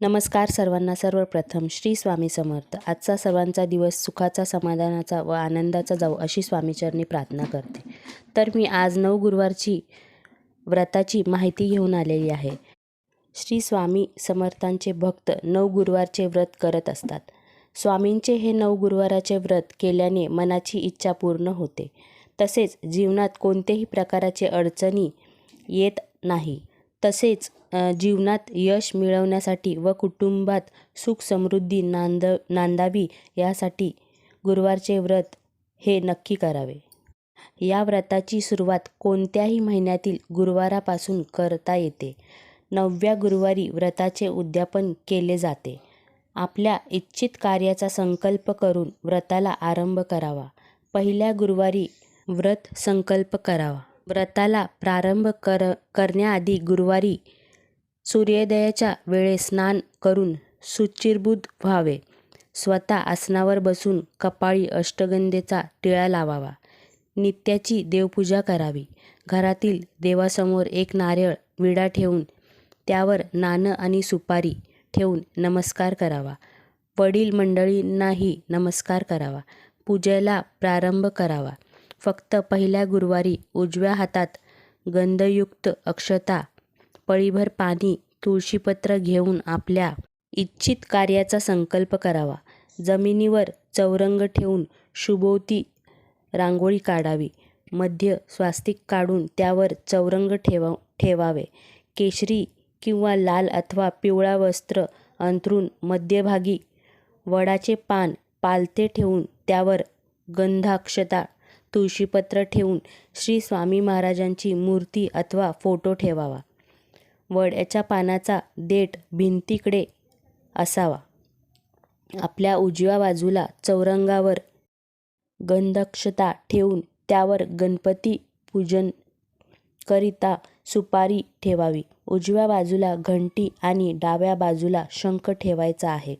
नमस्कार सर्वांना. सर्वप्रथम श्री स्वामी समर्थ. आजचा सर्वांचा दिवस सुखाचा समाधानाचा व आनंदाचा जाऊ अशी स्वामीचरणी प्रार्थना करते. तर मी आज नऊ गुरुवारची व्रताची माहिती घेऊन आलेली आहे. श्री स्वामी समर्थांचे भक्त नऊ गुरुवारचे व्रत करत असतात. स्वामींचे हे नऊ गुरुवाराचे व्रत केल्याने मनाची इच्छा पूर्ण होते. तसेच जीवनात कोणत्याही प्रकाराचे अडचणी येत नाही. तसेच जीवनात यश मिळवण्यासाठी व कुटुंबात सुख समृद्धी नांद नांदावी यासाठी गुरुवारचे व्रत हे नक्की करावे. या व्रताची सुरुवात कोणत्याही महिन्यातील गुरुवारापासून करता येते. नवव्या गुरुवारी व्रताचे उद्यापन केले जाते. आपल्या इच्छित कार्याचा संकल्प करून व्रताला आरंभ करावा. पहिल्या गुरुवारी व्रत संकल्प करावा. व्रताला प्रारंभ कर करण्याआधी गुरुवारी सूर्योदयाच्या वेळेस स्नान करून शुचिर्भूत व्हावे. स्वतः आसनावर बसून कपाळी अष्टगंधेचा टिळा लावावा. नित्याची देवपूजा करावी. घरातील देवासमोर एक नारळ विडा ठेवून त्यावर नाणं आणि सुपारी ठेवून नमस्कार करावा. वडील मंडळींनाही नमस्कार करावा. पूजेला प्रारंभ करावा. फक्त पहिल्या गुरुवारी उजव्या हातात गंधयुक्त अक्षता पळीभर पाणी तुळशीपत्र घेऊन आपल्या इच्छित कार्याचा संकल्प करावा. जमिनीवर चौरंग ठेवून शुभोवती रांगोळी काढावी. मध्य स्वास्तिक काढून त्यावर चौरंग ठेवा ठेवावे. केशरी किंवा लाल अथवा पिवळा वस्त्र अंथरून मध्यभागी वडाचे पान पालते ठेवून त्यावर गंधाक्षता तुळशीपत्र ठेवून श्री स्वामी महाराजांची मूर्ती अथवा फोटो ठेवावा. वड्याच्या पानाचा देठ भिंतीकडे असावा. आपल्या उजव्या बाजूला चौरंगावर गंधक्षता ठेवून त्यावर गणपती पूजन करिता सुपारी ठेवावी. उजव्या बाजूला घंटी आणि डाव्या बाजूला शंख ठेवायचा आहे.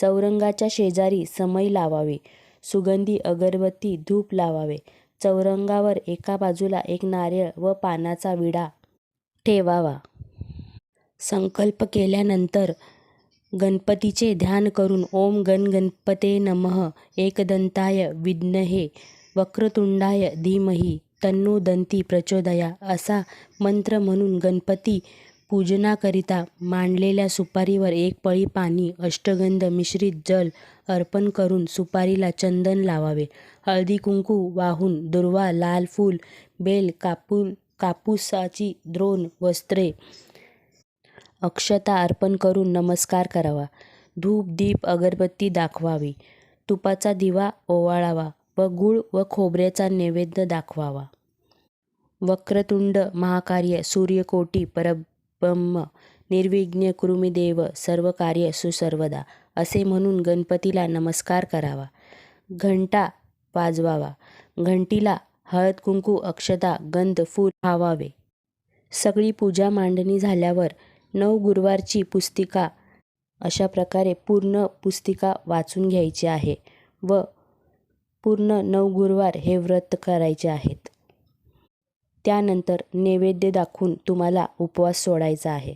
चौरंगाच्या शेजारी समई लावावी. सुगंधी अगरबत्ती धूप लावावे. चौरंगावर एका बाजूला एक नारळ व पानाचा विडा ठेवावा. संकल्प केल्यानंतर गणपतीचे ध्यान करून ओम गण गणपते नमः एकदंताय विद्महे वक्रतुंडाय धीमहि तन्नो दंती प्रचोदया असा मंत्र म्हणून गणपती पूजनाकरिता मांडलेल्या सुपारीवर एक पळी पाणी अष्टगंध मिश्रित जल अर्पण करून सुपारीला चंदन लावावे. हळदी कुंकू वाहून दुर्वा लाल फूल बेल कापू कापूसाची द्रोण वस्त्रे अक्षता अर्पण करून नमस्कार करावा. धूप दीप अगरबत्ती दाखवावी. तुपाचा दिवा ओवाळावा व गूळ व खोबऱ्याचा नैवेद्य दाखवावा. वक्रतुंड महाकार्य सूर्यकोटी परब ब्रह्म निर्विघ्न कृमिदेव सर्व कार्य सुसर्वदा असे म्हणून गणपतीला नमस्कार करावा. घंटा वाजवावा. घंटीला हळद कुंकू अक्षता गंध फूल व्हावे सगळी पूजा मांडणी झाल्यावर नऊ गुरुवारची पुस्तिका अशा प्रकारे पूर्ण पुस्तिका वाचून घ्यायची आहे व पूर्ण नऊ गुरुवार हे व्रत करायचे आहेत. त्यानंतर नैवेद्य दाखवून तुम्हाला उपवास सोडायचा आहे.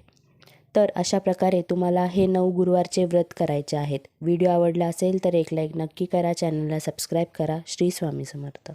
तर अशा प्रकारे तुम्हाला हे नऊ गुरुवारचे व्रत करायचे आहेत. व्हिडिओ आवडला असेल तर एक लाईक नक्की करा. चॅनलला सबस्क्राईब करा. श्री स्वामी समर्थ.